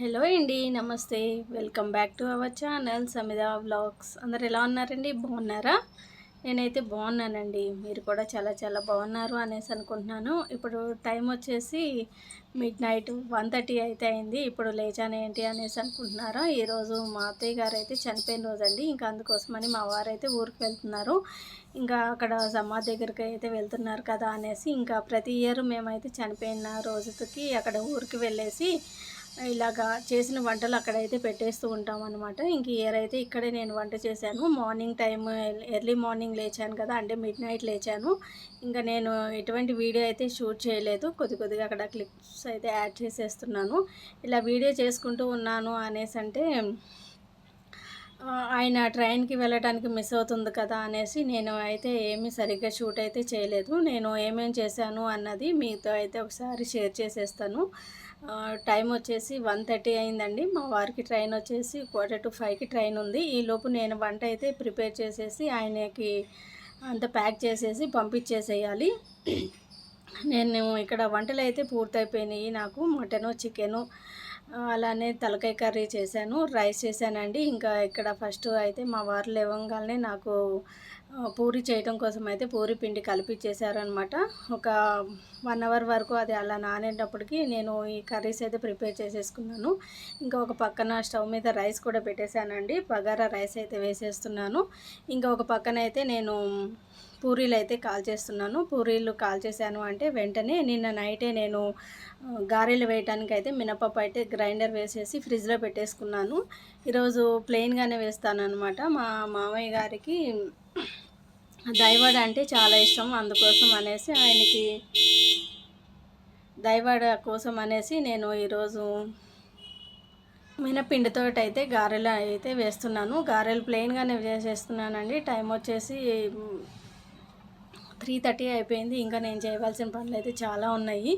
Hello అండి నమస్తే. Welcome back to our channel Samida vlogs. అందరు ఎలా ఉన్నారండి? బాగున్నారా? నేనైతే బాగున్నానండి. మీరు కూడా చాలా చాలా బాగున్నారు అనేసి అనుకుంటున్నాను. ఇప్పుడు టైం వచ్చేసి మిడ్ నైట్ వన్ థర్టీ అయితే అయింది. ఇప్పుడు లేచాను ఏంటి అనేసి అనుకుంటున్నారా? ఈరోజు మా అత్తయ్య గారు అయితే చనిపోయిన రోజు అండి. ఇంకా అందుకోసమని మా వారైతే ఊరికి వెళ్తున్నారు. ఇంకా అక్కడ సమాధి దగ్గరికి అయితే వెళ్తున్నారు కదా అనేసి ఇంకా ప్రతి ఇయర్ మేమైతే చనిపోయిన రోజుకి అక్కడ ఊరికి వెళ్ళేసి ఇలాగా చేసిన వంటలు అక్కడైతే పెట్టేస్తూ ఉంటాం అనమాట ఇంక ఇయర్ అయితే ఇక్కడే నేను వంట చేశాను. మార్నింగ్ టైం ఎర్లీ మార్నింగ్ లేచాను కదా అంటే మిడ్ నైట్ లేచాను. ఇంకా నేను ఎటువంటి వీడియో అయితే షూట్ చేయలేదు. కొద్ది కొద్దిగా అక్కడ క్లిప్స్ అయితే యాడ్ చేసేస్తున్నాను. ఇలా వీడియో చేసుకుంటూ ఉన్నాను అనేసి అంటే ఆయన ట్రైన్కి వెళ్ళడానికి మిస్ అవుతుంది కదా అనేసి నేను అయితే ఏమీ సరిగ్గా షూట్ అయితే చేయలేదు. నేను ఏమేమి చేశాను అన్నది మీతో అయితే ఒకసారి షేర్ చేసేస్తాను. టైం వచ్చేసి వన్ థర్టీ అయిందండి. మా వారికి ట్రైన్ వచ్చేసి క్వార్టర్ టు ఫైవ్కి ట్రైన్ ఉంది. ఈలోపు నేను వంట అయితే ప్రిపేర్ చేసేసి ఆయనకి అంత ప్యాక్ చేసేసి పంపించేసేయాలి. నేను ఇక్కడ వంటలు అయితే పూర్తయిపోయినాయి. నాకు మటను చికెను అలానే తలకాయ కర్రీ చేశాను. రైస్ చేశానండి. ఇంకా ఇక్కడ ఫస్ట్ అయితే మా వారు లేవంగానే నాకు పూరి చేయడం కోసం అయితే పూరి పిండి కలిపిచ్చేసారనమాట ఒక వన్ అవర్ వరకు అది అలా నానేటప్పటికి నేను ఈ కర్రీస్ అయితే ప్రిపేర్ చేసేసుకున్నాను. ఇంకా ఒక పక్కన స్టవ్ మీద రైస్ కూడా పెట్టేశానండి. బగారా రైస్ అయితే వేసేస్తున్నాను. ఇంకా ఒక పక్కన అయితే నేను పూరీలు అయితే కాల్ చేస్తున్నాను. పూరీలు కాల్ చేశాను అంటే వెంటనే నిన్న నైటే నేను గారెలు వేయటానికి అయితే మినపప్పు అయితే గ్రైండర్ వేసేసి ఫ్రిడ్జ్లో పెట్టేసుకున్నాను. ఈరోజు ప్లెయిన్గానే వేస్తాను అనమాట మా మామయ్య గారికి దైవాడ అంటే చాలా ఇష్టం. అందుకోసం అనేసి ఆయనకి దైవాడ కోసం అనేసి నేను ఈరోజు మినపిండితో అయితే గారెలు అయితే వేస్తున్నాను. గారెలు ప్లెయిన్గానే వేసేస్తున్నానండి. టైం వచ్చేసి త్రీ థర్టీ అయిపోయింది. ఇంకా నేను చేయవలసిన పనులు అయితే చాలా ఉన్నాయి.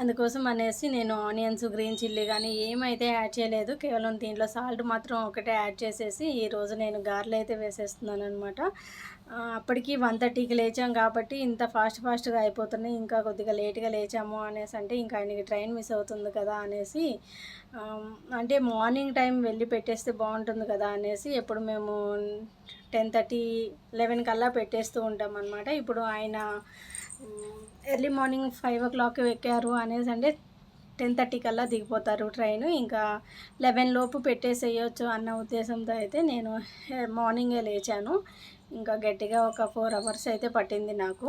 అందుకోసం అనేసి నేను ఆనియన్స్ గ్రీన్ చిల్లీ కానీ ఏమైతే యాడ్ చేయలేదు కేవలం దీంట్లో సాల్ట్ మాత్రం ఒకటే యాడ్ చేసేసి ఈరోజు నేను గారెలు అయితే వేసేస్తున్నాను అనమాట అప్పటికి వన్ థర్టీకి లేచాం కాబట్టి ఇంత ఫాస్ట్ ఫాస్ట్గా అయిపోతున్నాయి. ఇంకా కొద్దిగా లేట్గా లేచాము అనేసి అంటే ఇంకా ఆయనకి ట్రైన్ మిస్ అవుతుంది కదా అనేసి అంటే మార్నింగ్ టైం వెళ్ళి పెట్టేస్తే బాగుంటుంది కదా అనేసి ఎప్పుడు మేము టెన్ థర్టీ లెవెన్ కల్లా పెట్టేస్తూ ఉంటాం అనమాట ఇప్పుడు ఆయన early morning five o'clock ఎక్కారు అనేసి అంటే టెన్ థర్టీ కల్లా దిగిపోతారు ట్రైన్. ఇంకా లెవెన్ లోపు పెట్టేసేయచ్చు అన్న ఉద్దేశంతో అయితే నేను మార్నింగే లేచాను. ఇంకా గట్టిగా ఒక ఫోర్ అవర్స్ అయితే పట్టింది నాకు.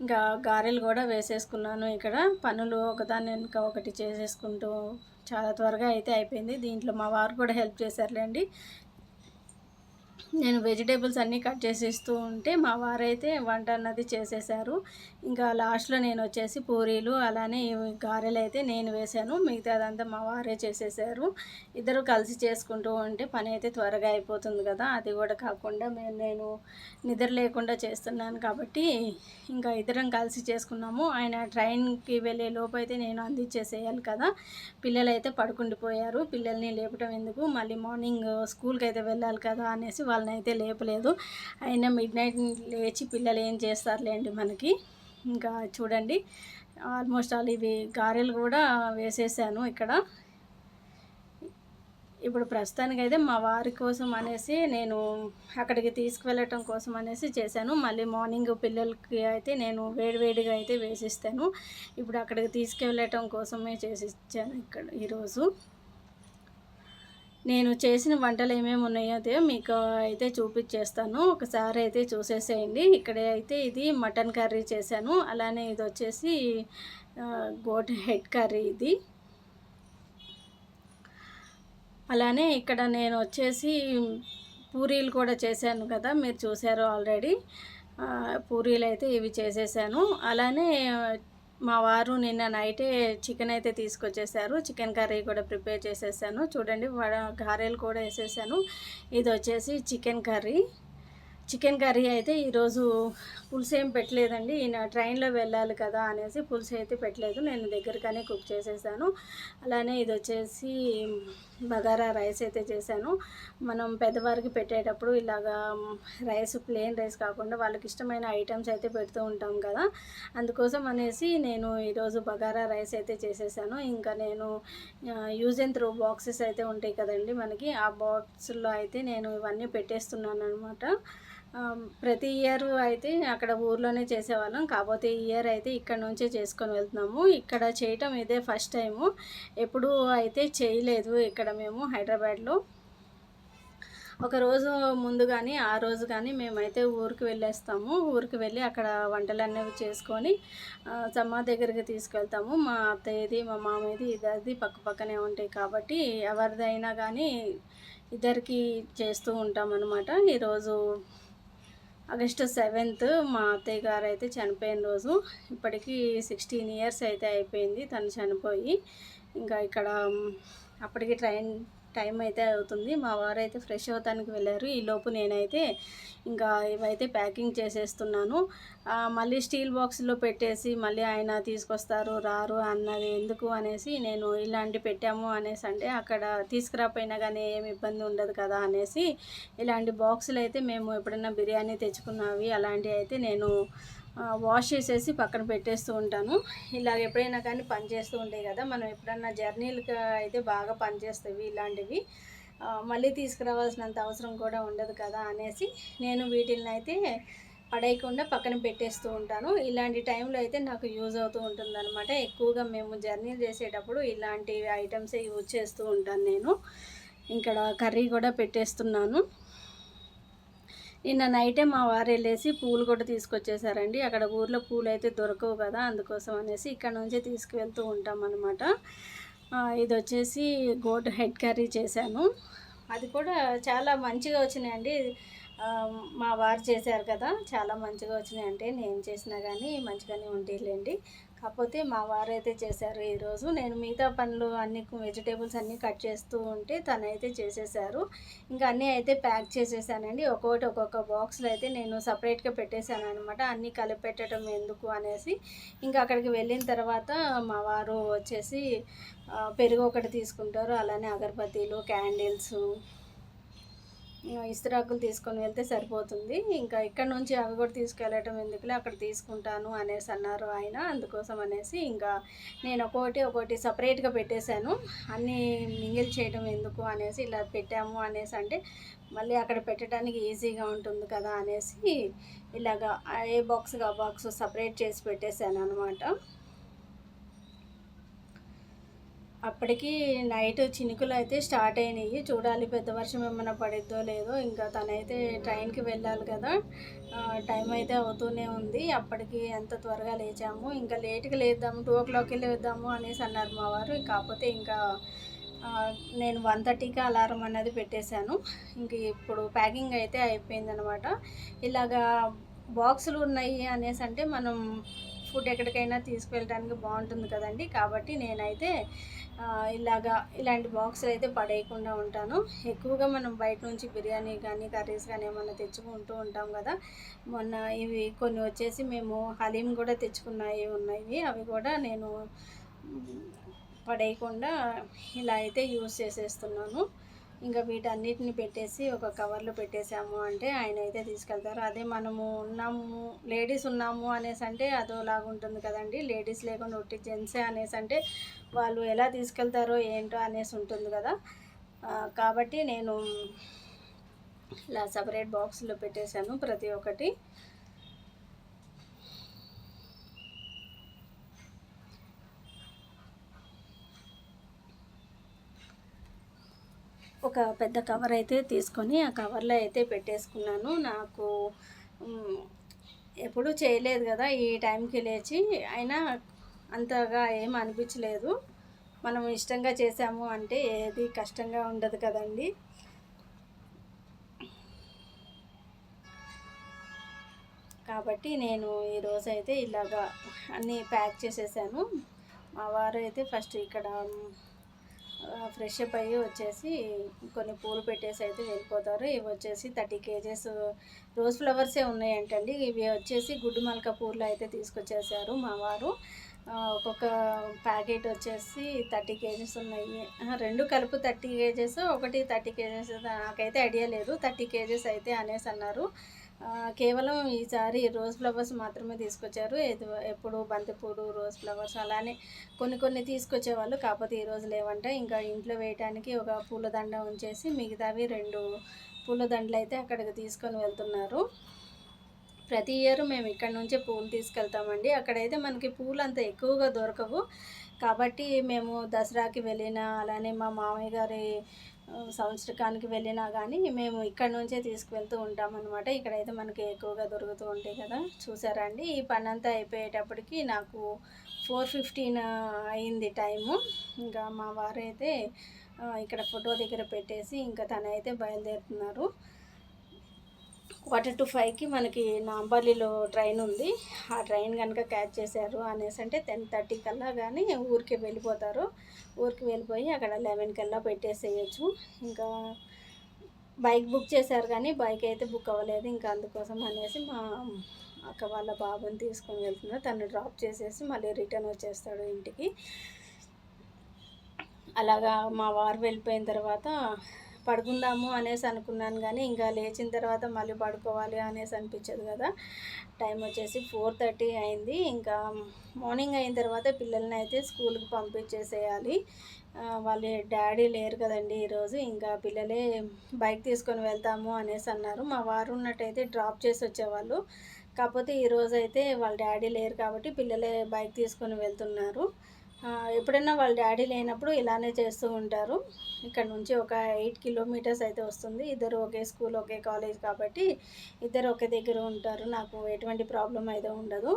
ఇంకా గారెలు కూడా వేసేసుకున్నాను ఇక్కడ. పనులు ఒకదాన్ని వెనుక ఒకటి చేసేసుకుంటూ చాలా త్వరగా అయితే అయిపోయింది. దీంట్లో మా వారు కూడా హెల్ప్ చేశారులేండి. నేను వెజిటేబుల్స్ అన్నీ కట్ చేసేస్తూ ఉంటే మా వారైతే వంట అన్నది చేసేసారు ఇంకా లాస్ట్లో నేను వచ్చేసి పూరీలు అలానే గారెలు అయితే నేను వేశాను. మిగతాదంతా మా వారే చేసేసారు ఇద్దరు కలిసి చేసుకుంటూ ఉంటే పని అయితే త్వరగా అయిపోతుంది కదా. అది కూడా కాకుండా నేను నిద్ర లేకుండా చేస్తున్నాను కాబట్టి ఇంకా ఇద్దరం కలిసి చేసుకున్నాము. ఆయన ట్రైన్కి వెళ్ళే లోపు అయితే నేను అందించేసేయాలి కదా. పిల్లలు అయితే పడుకుండిపోయారు. పిల్లల్ని లేపటం ఎందుకు? మళ్ళీ మార్నింగ్ స్కూల్కి అయితే వెళ్ళాలి కదా అనేసి వాళ్ళని అయితే లేపలేదు. అయినా మిడ్ నైట్ లేచి పిల్లలు ఏం చేస్తారులేండి మనకి. ఇంకా చూడండి ఆల్మోస్ట్ ఆల్ ఇవి గారెలు కూడా వేసేసాను ఇక్కడ. ఇప్పుడు ప్రస్తుతానికి అయితే మా వారి కోసం అనేసి నేను అక్కడికి తీసుకువెళ్ళటం కోసం అనేసి చేశాను. మళ్ళీ మార్నింగ్ పిల్లలకి అయితే నేను వేడివేడిగా అయితే వేసిస్తాను. ఇప్పుడు అక్కడికి తీసుకువెళ్ళటం కోసమే చేసి ఇచ్చాను ఇక్కడ ఈరోజు. నేను చేసిన వంటలు ఏమేమి ఉన్నాయో మీకు అయితే చూపించేస్తాను. ఒకసారి అయితే చూసేసేయండి. ఇక్కడ అయితే ఇది మటన్ కర్రీ చేశాను. అలానే ఇది వచ్చేసి గోట్ హెడ్ కర్రీ ఇది. అలానే ఇక్కడ నేను వచ్చేసి పూరీలు కూడా చేశాను కదా మీరు చూసారు ఆల్రెడీ. పూరీలు అయితే ఇవి చేసేసాను. అలానే మా వారు నిన్న నైటే చికెన్ అయితే తీసుకొచ్చేసారు. చికెన్ కర్రీ కూడా ప్రిపేర్ చేసేసాను. చూడండి గారెలు కూడా వేసేసాను. ఇది వచ్చేసి చికెన్ కర్రీ. చికెన్ కర్రీ అయితే ఈరోజు పులుసు ఏం పెట్టలేదండి. ఈయన ట్రైన్లో వెళ్ళాలి కదా అనేసి పులుసు అయితే పెట్టలేదు. నేను దగ్గరగానే కుక్ చేసేసాను. అలానే ఇది వచ్చేసి బగారా రైస్ అయితే చేశాను. మనం పెద్దవారికి పెట్టేటప్పుడు ఇలాగా రైస్ ప్లేన్ రైస్ కాకుండా వాళ్ళకి ఇష్టమైన ఐటమ్స్ అయితే పెడుతూ ఉంటాం కదా. అందుకోసం అనేసి నేను ఈరోజు బగారా రైస్ అయితే చేసేసాను. ఇంకా నేను యూజ్ అండ్ త్రో బాక్సెస్ అయితే ఉంటాయి కదండి మనకి. ఆ బాక్స్లో అయితే నేను ఇవన్నీ పెట్టేస్తున్నాను అనమాట ప్రతి ఇయర్ అయితే అక్కడ ఊర్లోనే చేసేవాళ్ళం. కాకపోతే ఈ ఇయర్ అయితే ఇక్కడ నుంచే చేసుకొని వెళ్తున్నాము. ఇక్కడ చేయటం ఇదే ఫస్ట్ టైము. ఎప్పుడూ అయితే చేయలేదు ఇక్కడ మేము హైదరాబాద్లో. ఒకరోజు ముందు కానీ ఆ రోజు కానీ మేమైతే ఊరికి వెళ్ళేస్తాము. ఊరికి వెళ్ళి అక్కడ వంటలు అనేవి చేసుకొని సమ్మ దగ్గరికి తీసుకెళ్తాము. మా అత్తయ్యది మా మామయ్యది ఇద్దరిది పక్క పక్కనే ఉంటాయి కాబట్టి ఎవరిదైనా కానీ ఇద్దరికి చేస్తూ ఉంటాం అనమాట ఈరోజు ఆగస్టు సెవెంత్ మా అత్తయ్య గారు అయితే చనిపోయిన రోజు. ఇప్పటికీ సిక్స్టీన్ ఇయర్స్ అయితే అయిపోయింది తను చనిపోయి. ఇంకా ఇక్కడ అప్పటికి ట్రైన్ టైం అయితే అవుతుంది. మా వారు అయితే ఫ్రెష్ అవటానికి వెళ్ళారు. ఈలోపు నేనైతే ఇంకా ఇవైతే ప్యాకింగ్ చేసేస్తున్నాను మళ్ళీ స్టీల్ బాక్స్లో పెట్టేసి మళ్ళీ ఆయన తీసుకొస్తారు రారు అన్నది ఎందుకు అనేసి నేను ఇలాంటి పెట్టాము అనేసి అంటే అక్కడ తీసుకురాపోయినా కానీ ఏమి ఇబ్బంది ఉండదు కదా అనేసి ఇలాంటి బాక్సులు అయితే మేము ఎప్పుడైనా బిర్యానీ తెచ్చుకున్నవి అలాంటివి అయితే నేను వాష్ చేసేసి పక్కన పెట్టేస్తూ ఉంటాను. ఇలాగ ఎప్పుడైనా కానీ పని చేస్తూ ఉంటాయి కదా మనం ఎప్పుడన్నా జర్నీలకు అయితే బాగా పనిచేస్తాయి ఇలాంటివి. మళ్ళీ తీసుకురావాల్సినంత అవసరం కూడా ఉండదు కదా అనేసి నేను వీటిని అయితే పడేయకుండా పక్కన పెట్టేస్తూ ఉంటాను. ఇలాంటి టైంలో అయితే నాకు యూజ్ అవుతూ ఉంటుంది అనమాట ఎక్కువగా మేము జర్నీలు చేసేటప్పుడు ఇలాంటి ఐటమ్సే యూజ్ చేస్తూ ఉంటాను నేను. ఇక్కడ కర్రీ కూడా పెట్టేస్తున్నాను. నిన్న నైటే మా వారు వెళ్ళేసి పూలు కూడా తీసుకొచ్చేసారండి. అక్కడ ఊర్లో పూలు అయితే దొరకవు కదా అందుకోసం అనేసి ఇక్కడ నుంచే తీసుకువెళ్తూ ఉంటాం అనమాట ఇది వచ్చేసి గోట్ హెడ్ కర్రీ చేశాను. అది కూడా చాలా మంచిగా వచ్చినాయండి. మా వారు చేశారు కదా చాలా మంచిగా వచ్చినాయి. అంటే నేను చేసినా కానీ మంచిగానే ఉండేలేండి. కాకపోతే మా వారు అయితే చేశారు ఈరోజు నేను మిగతా పనులు అన్ని వెజిటేబుల్స్ అన్నీ కట్ చేస్తూ ఉంటే తనైతే చేసేసారు. ఇంకా అన్నీ అయితే ప్యాక్ చేసేసానండి. ఒక్కొక్కటి ఒక్కొక్క బాక్స్లో అయితే నేను సపరేట్గా పెట్టేశాను అనమాట అన్నీ కలిపి పెట్టడం ఎందుకు అనేసి. ఇంకా అక్కడికి వెళ్ళిన తర్వాత మా వారు వచ్చేసి పెరుగు ఒకటి తీసుకుంటారు. అలానే అగరబత్తీలు క్యాండిల్స్ ఇస్త్రాకులు తీసుకొని వెళ్తే సరిపోతుంది. ఇంకా ఇక్కడ నుంచి అవి కూడా తీసుకెళ్ళటం ఎందుకులే అక్కడ తీసుకుంటాను అనేసి అన్నారు ఆయన. అందుకోసం అనేసి ఇంకా నేను ఒక్కోటి ఒకటి సపరేట్గా పెట్టేశాను. అన్నీ మింగిల్ చేయడం ఎందుకు అనేసి ఇలా పెట్టాము అనేసి అంటే మళ్ళీ అక్కడ పెట్టడానికి ఈజీగా ఉంటుంది కదా అనేసి ఇలాగా ఏ బాక్స్గా బాక్స్ సపరేట్ చేసి పెట్టేశాను అనమాట అప్పటికి నైట్ చినుకులు అయితే స్టార్ట్ అయినాయి. చూడాలి పెద్ద వర్షం ఏమైనా పడిద్దో లేదో ఇంకా తనైతే ట్రైన్కి వెళ్ళాలి కదా. టైం అయితే అవుతూనే ఉంది. అప్పటికి ఎంత త్వరగా లేచాము. ఇంకా లేట్కి లేద్దాము టూ ఓ క్లాక్కి లేద్దాము అనేసి అన్నారు మా వారు. కాకపోతే ఇంకా నేను వన్ థర్టీకి అలారం అనేది పెట్టేశాను. ఇంక ఇప్పుడు ప్యాకింగ్ అయితే అయిపోయిందనమాట. ఇలాగా బాక్సులు ఉన్నాయి అనేసి అంటే మనం ఫుడ్ ఎక్కడికైనా తీసుకువెళ్ళడానికి బాగుంటుంది కదండి. కాబట్టి నేనైతే ఇలాగా ఇలాంటి బాక్సులు అయితే పడేయకుండా ఉంటాను. ఎక్కువగా మనం బయట నుంచి బిర్యానీ కానీ కర్రీస్ కానీ ఏమన్నా తెచ్చుకుంటూ ఉంటాం కదా. మొన్న ఇవి కొన్ని వచ్చేసి మేము హలీం కూడా తెచ్చుకున్నాయి ఉన్నాయి. అవి కూడా నేను పడేయకుండా ఇలా అయితే యూస్ చేసేస్తున్నాను. ఇంకా వీటన్నిటిని పెట్టేసి ఒక కవర్లో పెట్టేసాము అంటే ఆయన అయితే తీసుకెళ్తారు. అదే మనము ఉన్నాము లేడీస్ ఉన్నాము అనేసి అంటే అదోలాగా ఉంటుంది కదండి. లేడీస్ లేకుండా ఒట్టి జెంట్సే అనేసి అంటే వాళ్ళు ఎలా తీసుకెళ్తారో ఏంటో అనేసి ఉంటుంది కదా. కాబట్టి నేను ఇలా సపరేట్ బాక్స్లో పెట్టేశాను ప్రతి ఒక్కటి. ఒక పెద్ద కవర్ అయితే తీసుకొని ఆ కవర్లో అయితే పెట్టేసుకున్నాను. నాకు ఎప్పుడూ చేయలేదు కదా ఈ టైంకి లేచి. అయినా అంతగా ఏం అనిపించలేదు. మనం ఇష్టంగా చేసాము అంటే ఏది కష్టంగా ఉండదు కదండి. కాబట్టి నేను ఈరోజు అయితే ఇలాగా అన్నీ ప్యాక్ చేసేసాను. మా వారు అయితే ఫస్ట్ ఇక్కడ ఫ్రెష్ అప్ అయ్యి వచ్చేసి కొన్ని పూలు పెట్టేసి అయితే వెళ్ళిపోతారు. ఇవి వచ్చేసి థర్టీ కేజెస్. రోజ్ ఫ్లవర్సే ఉన్నాయంటండి. ఇవి వచ్చేసి గుడ్డు మల్క పూలు అయితే తీసుకొచ్చేసారు మా వారు. ఒక్కొక్క ప్యాకెట్ వచ్చేసి థర్టీ కేజెస్ ఉన్నాయి. రెండు కలుపు థర్టీ కేజెస్ ఒకటి థర్టీ కేజెస్. నాకైతే ఐడియా లేదు. థర్టీ కేజెస్ అయితే అనేసి అన్నారు. కేవలం ఈసారి రోజ్ ఫ్లవర్స్ మాత్రమే తీసుకొచ్చారు. ఎదు- ఎప్పుడు బంతిపూలు రోజ్ ఫ్లవర్స్ అలానే కొన్ని కొన్ని తీసుకొచ్చేవాళ్ళు. కాకపోతే ఈరోజు లేవంటే. ఇంకా ఇంట్లో వేయటానికి ఒక పూలదండ ఉంచేసి మిగతావి రెండు పూలదండలు అయితే అక్కడికి తీసుకొని వెళ్తున్నారు. ప్రతి ఇయర్ మేము ఇక్కడ నుంచే పూలు తీసుకెళ్తామండి. అక్కడైతే మనకి పూలు అంత ఎక్కువగా దొరకవు. కాబట్టి మేము దసరాకి వెళ్ళిన అలానే మా మామయ్య గారి సంవత్సరకానికి వెళ్ళినా కానీ మేము ఇక్కడ నుంచే తీసుకువెళ్తూ ఉంటాం అనమాట ఇక్కడైతే మనకి ఎక్కువగా దొరుకుతూ ఉంటాయి కదా. చూసారా అండి? ఈ పని అంతా అయిపోయేటప్పటికి నాకు ఫోర్ ఫిఫ్టీన్ అయింది టైము. ఇంకా మా వారు అయితే ఇక్కడ ఫోటో దగ్గర పెట్టేసి ఇంకా తనైతే బయలుదేరుతున్నారు. క్వార్టర్ టు ఫైవ్కి మనకి నాంపల్లిలో ట్రైన్ ఉంది. ఆ ట్రైన్ కనుక క్యాచ్ చేశారు అనేసి అంటే టెన్ థర్టీ కల్లా కానీ ఊరికి వెళ్ళిపోతారు. ఊరికి వెళ్ళిపోయి అక్కడ లెవెన్ కల్లా పెట్టేసేయచ్చు. ఇంకా బైక్ బుక్ చేశారు కానీ బైక్ అయితే బుక్ అవ్వలేదు. ఇంకా అందుకోసం అనేసి మా అక్క వాళ్ళ బాబుని తీసుకొని వెళ్తున్నారు. తను డ్రాప్ చేసేసి మళ్ళీ రిటర్న్ వచ్చేస్తాడు ఇంటికి. అలాగా మా వారు వెళ్ళిపోయిన తర్వాత పడుకుందాము అనేసి అనుకున్నాను కానీ ఇంకా లేచిన తర్వాత మళ్ళీ పడుకోవాలి అనేసి అనిపించదు కదా. టైం వచ్చేసి ఫోర్ థర్టీ అయింది. ఇంకా మార్నింగ్ అయిన తర్వాత పిల్లల్ని అయితే స్కూల్కి పంపించేసేయాలి. వాళ్ళ డాడీ లేరు కదండి ఈరోజు ఇంకా పిల్లలే బైక్ తీసుకొని వెళ్తాము అనేసి అన్నారు. మా వారు ఉన్నట్టయితే డ్రాప్ చేసి వచ్చేవాళ్ళు. కాకపోతే ఈరోజు అయితే వాళ్ళ డాడీ లేరు కాబట్టి పిల్లలే బైక్ తీసుకొని వెళ్తున్నారు. ఎప్పుడైనా వాళ్ళ డాడీ లేనప్పుడు ఇలానే చేస్తూ ఉంటారు. ఇక్కడ నుంచి ఒక ఎయిట్ కిలోమీటర్స్ అయితే వస్తుంది. ఇద్దరు ఒకే స్కూల్ ఒకే కాలేజ్ కాబట్టి ఇద్దరు ఒకే దగ్గర ఉంటారు. నాకు ఎటువంటి ప్రాబ్లం అయితే ఉండదు.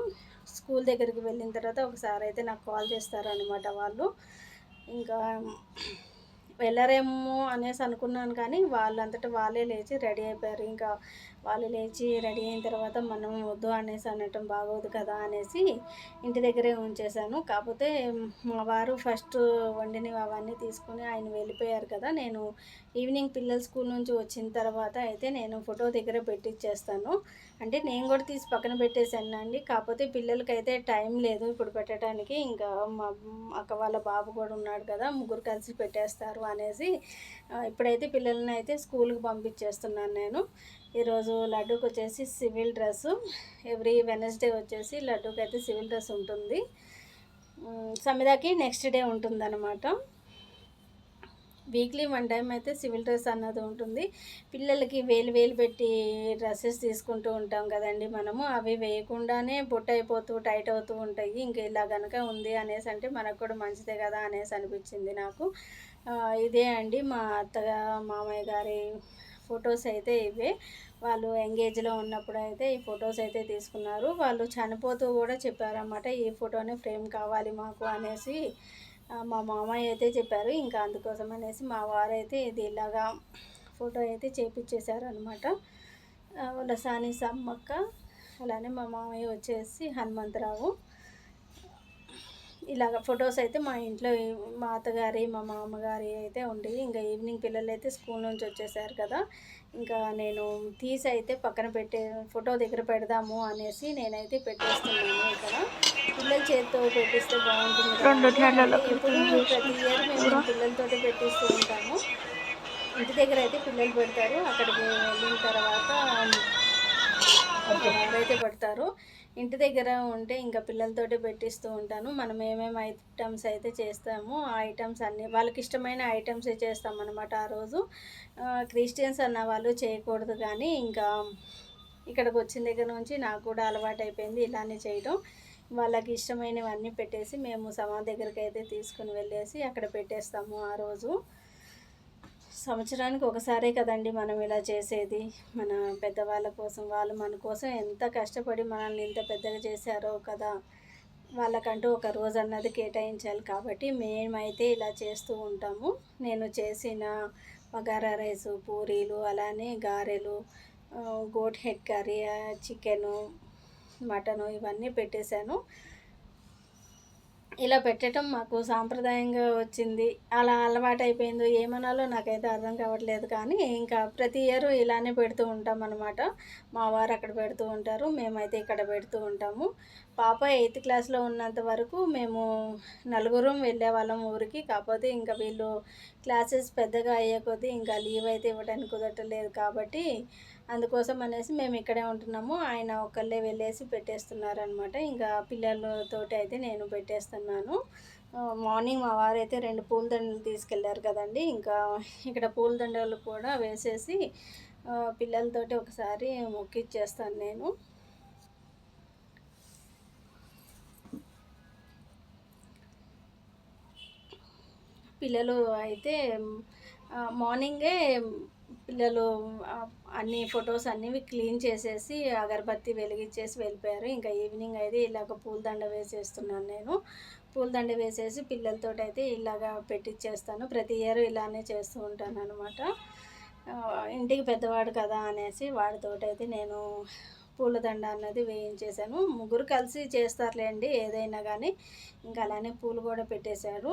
స్కూల్ దగ్గరికి వెళ్ళిన తర్వాత ఒకసారి అయితే నాకు కాల్ చేస్తారు అనమాట వాళ్ళు. ఇంకా వెళ్ళరేమో అనేసి అనుకున్నాను కానీ వాళ్ళంతటా వాళ్ళే లేచి రెడీ అయిపోయారు. ఇంకా వాళ్ళు లేచి రెడీ అయిన తర్వాత మనం వద్దు అనేసి అనటం బాగోదు కదా అనేసి ఇంటి దగ్గరే ఉంచేశాను. కాకపోతే మా వారు ఫస్ట్ వండినవి అవన్నీ తీసుకుని ఆయన వెళ్ళిపోయారు కదా నేను ఈవినింగ్ పిల్లల స్కూల్ నుంచి వచ్చిన తర్వాత అయితే నేను ఫోటో దగ్గర పెట్టిచ్చేస్తాను. అంటే నేను కూడా తీసి పక్కన పెట్టేశాను అండి. కాకపోతే పిల్లలకైతే టైం లేదు ఇప్పుడు పెట్టడానికి. ఇంకా మా అక్క వాళ్ళ బాబు కూడా ఉన్నాడు కదా ముగ్గురు కలిసి పెట్టేస్తారు అనేసి ఇప్పుడైతే పిల్లల్ని అయితే స్కూల్కి పంపించేస్తున్నాను నేను. ఈరోజు లడ్డూకి వచ్చేసి సివిల్ డ్రెస్సు ఎవ్రీ వెనస్డే వచ్చేసి లడ్డూకి అయితే సివిల్ డ్రెస్ ఉంటుంది. సమిదాకి నెక్స్ట్ డే ఉంటుందన్నమాట. వీక్లీ వన్ టైం అయితే సివిల్ డ్రెస్ అన్నది ఉంటుంది. పిల్లలకి వేలు వేలు పెట్టి డ్రెస్సెస్ తీసుకుంటూ ఉంటాం కదండి మనము. అవి వేయకుండానే బొట్టు అయిపోతూ టైట్ అవుతూ ఉంటాయి. ఇంకా ఇలా కనుక ఉంది అనేసి అంటే మనకు కూడా మంచిదే కదా అనేసి అనిపించింది నాకు. ఇదే అండి మా అత్తగా మామయ్య గారి ఫొటోస్ అయితే ఇవే. వాళ్ళు ఎంగేజ్లో ఉన్నప్పుడు అయితే ఈ ఫొటోస్ అయితే తీసుకున్నారు. వాళ్ళు చనిపోతూ కూడా చెప్పారన్నమాట ఈ ఫోటోనే ఫ్రేమ్ కావాలి మాకు అనేసి. మా మామయ్య అయితే చెప్పారు ఇంకా అందుకోసం అనేసి మా వారు అయితే ఇది ఇలాగా ఫోటో అయితే చేపించేశారు అనమాట లసాని సమ్మక్క అలానే మా మామయ్య వచ్చేసి హనుమంతరావు. ఇలాగ ఫొటోస్ అయితే మా ఇంట్లో మా అత్తగారి మా మామగారి అయితే ఉండేవి. ఇంకా ఈవినింగ్ పిల్లలు అయితే స్కూల్ నుంచి వచ్చేసారు కదా. ఇంకా నేను తీసి అయితే పక్కన పెట్టే ఫోటో దగ్గర పెడదాము అనేసి నేనైతే పెట్టేస్తున్నాను ఇక్కడ. పిల్లల చేతితో పెట్టిస్తే బాగుంటుంది ఎప్పుడు ప్రతి ఇయర్ మేము పిల్లలతోటి పెట్టిస్తూ ఉంటాము. ఇంటి దగ్గర అయితే పిల్లలు పెడతారు. అక్కడికి వెళ్ళిన తర్వాత ఎవరైతే పెడతారు. ఇంటి దగ్గర ఉంటే ఇంకా పిల్లలతోటి పెట్టిస్తూ ఉంటాను. మనం ఏమేమి ఐటమ్స్ అయితే చేస్తామో ఆ ఐటమ్స్ అన్నీ వాళ్ళకి ఇష్టమైన ఐటమ్స్ చేస్తాం అనమాట ఆ రోజు. క్రిస్టియన్స్ అన్న వాళ్ళు చేయకూడదు కానీ ఇంకా ఇక్కడికి వచ్చిన దగ్గర నుంచి నాకు కూడా అలవాటు అయిపోయింది ఇలానే చేయడం. వాళ్ళకి ఇష్టమైనవన్నీ పెట్టేసి మేము సమాధి దగ్గరికి అయితే తీసుకుని వెళ్ళేసి అక్కడ పెట్టేస్తాము ఆ రోజు. సంవత్సరానికి ఒకసారే కదండి మనం ఇలా చేసేది. మన పెద్దవాళ్ళ కోసం వాళ్ళు మన కోసం ఎంత కష్టపడి మనల్ని ఇంత పెద్దగా చేశారో కదా. వాళ్ళకంటూ ఒక రోజు అన్నది కేటాయించాలి కాబట్టి మేమైతే ఇలా చేస్తూ ఉంటాము. నేను చేసిన బగారా రైస్ పూరీలు అలానే గారెలు goat head curry chicken mutton ఇవన్నీ పెట్టేశాను. ఇలా పెట్టడం మాకు సాంప్రదాయంగా వచ్చింది. అలా అలవాటు అయిపోయిందో ఏమనాలో నాకైతే అర్థం కావట్లేదు. కానీ ఇంకా ప్రతి ఇయర్ ఇలానే పెడుతూ ఉంటాం అనమాట మా వారు అక్కడ పెడుతూ ఉంటారు. మేమైతే ఇక్కడ పెడుతూ ఉంటాము. పాప ఎయిత్ క్లాస్లో ఉన్నంత వరకు మేము నలుగురం వెళ్ళే వాళ్ళం ఊరికి. కాకపోతే ఇంకా వీళ్ళు క్లాసెస్ పెద్దగా అయ్యే కొద్దీ ఇంకా లీవ్ అయితే ఇవ్వడానికి కుదరట్లేదు కాబట్టి అందుకోసం అనేసి మేము ఇక్కడే ఉంటున్నాము. ఆయన ఒకళ్ళే వెళ్ళేసి పెట్టేస్తున్నారనమాట ఇంకా పిల్లలతోటి అయితే నేను పెట్టేస్తున్నాను. మార్నింగ్ మా వారు అయితే రెండు పూలదండలు తీసుకెళ్ళారు కదండి. ఇంకా ఇక్కడ పూలదండలు కూడా వేసేసి పిల్లలతోటి ఒకసారి మొక్కిచ్చేస్తాను నేను. పిల్లలు అయితే మార్నింగే పిల్లలు అన్ని ఫొటోస్ అన్నీ క్లీన్ చేసేసి అగరబత్తి వెలిగించేసి వెళ్ళిపోయారు. ఇంకా ఈవినింగ్ అయితే ఇలాగ పూలదండ వేసేస్తున్నాను నేను. పూలదండ వేసేసి పిల్లలతో అయితే ఇలాగ పెట్టించేస్తాను ప్రతి ఇయర్ ఇలానే చేస్తూ ఉంటాను అనమాట ఇంటికి పెద్దవాడు కదా అనేసి వాడితోటైతే నేను పూలదండ అన్నది వేయించేశాను. ముగ్గురు కలిసి చేస్తారులేండి ఏదైనా కానీ. ఇంకా అలానే పూలు కూడా పెట్టేశారు.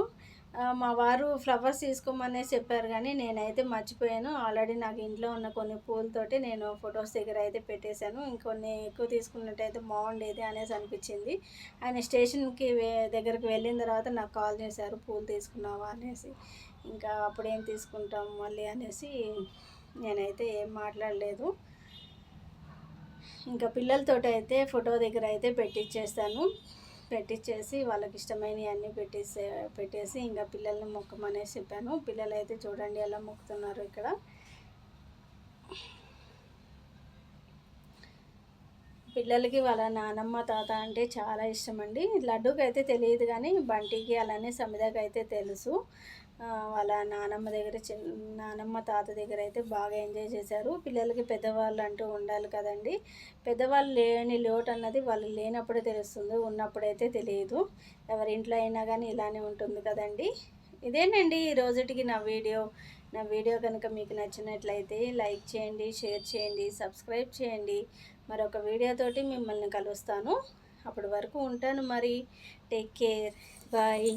మా వారు ఫ్లవర్స్ తీసుకోమనే చెప్పారు కానీ నేనైతే మర్చిపోయాను. ఆల్రెడీ నాకు ఇంట్లో ఉన్న కొన్ని పూలతోటి నేను ఫొటోస్ దగ్గర అయితే పెట్టేశాను. ఇంకొన్ని ఎక్కువ తీసుకున్నట్టయితే బాగుండేది అనేసి అనిపించింది. ఆయన స్టేషన్కి దగ్గరికి వెళ్ళిన తర్వాత నాకు కాల్ చేశారు పూలు తీసుకున్నావా? అనేసి. ఇంకా అప్పుడు ఏం తీసుకుంటాం మళ్ళీ అనేసి నేనైతే ఏం మాట్లాడలేదు. ఇంకా పిల్లలతోటి అయితే ఫోటో దగ్గర అయితే పెట్టించేస్తాను పెట్టించేసి వాళ్ళకి ఇష్టమైనవి అన్నీ పెట్టేసే పెట్టేసి ఇంకా పిల్లల్ని మొక్కమనేసి చెప్పాను. పిల్లలు అయితే చూడండి ఎలా మొక్కుతున్నారు ఇక్కడ. పిల్లలకి వాళ్ళ నానమ్మ తాత అంటే చాలా ఇష్టం అండి లడ్డూకి అయితే తెలియదు కానీ బంటికి అలానే సమిదకి అయితే తెలుసు. వాళ్ళ నానమ్మ దగ్గర చిన్న నానమ్మ తాత దగ్గర అయితే బాగా ఎంజాయ్ చేశారు. పిల్లలకి పెద్దవాళ్ళు అంటూ ఉండాలి కదండి. పెద్దవాళ్ళు లేని లోటు అన్నది వాళ్ళు లేనప్పుడే తెలుస్తుంది ఉన్నప్పుడైతే తెలియదు. ఎవరి ఇంట్లో అయినా కానీ ఇలానే ఉంటుంది కదండి. ఇదేనండి ఈ రోజుటికి నా వీడియో. నా వీడియో కనుక మీకు నచ్చినట్లయితే లైక్ చేయండి షేర్ చేయండి సబ్స్క్రైబ్ చేయండి. మరొక వీడియోతోటి మిమ్మల్ని కలుస్తాను. అప్పటి వరకు ఉంటాను మరి. Take care. బాయ్.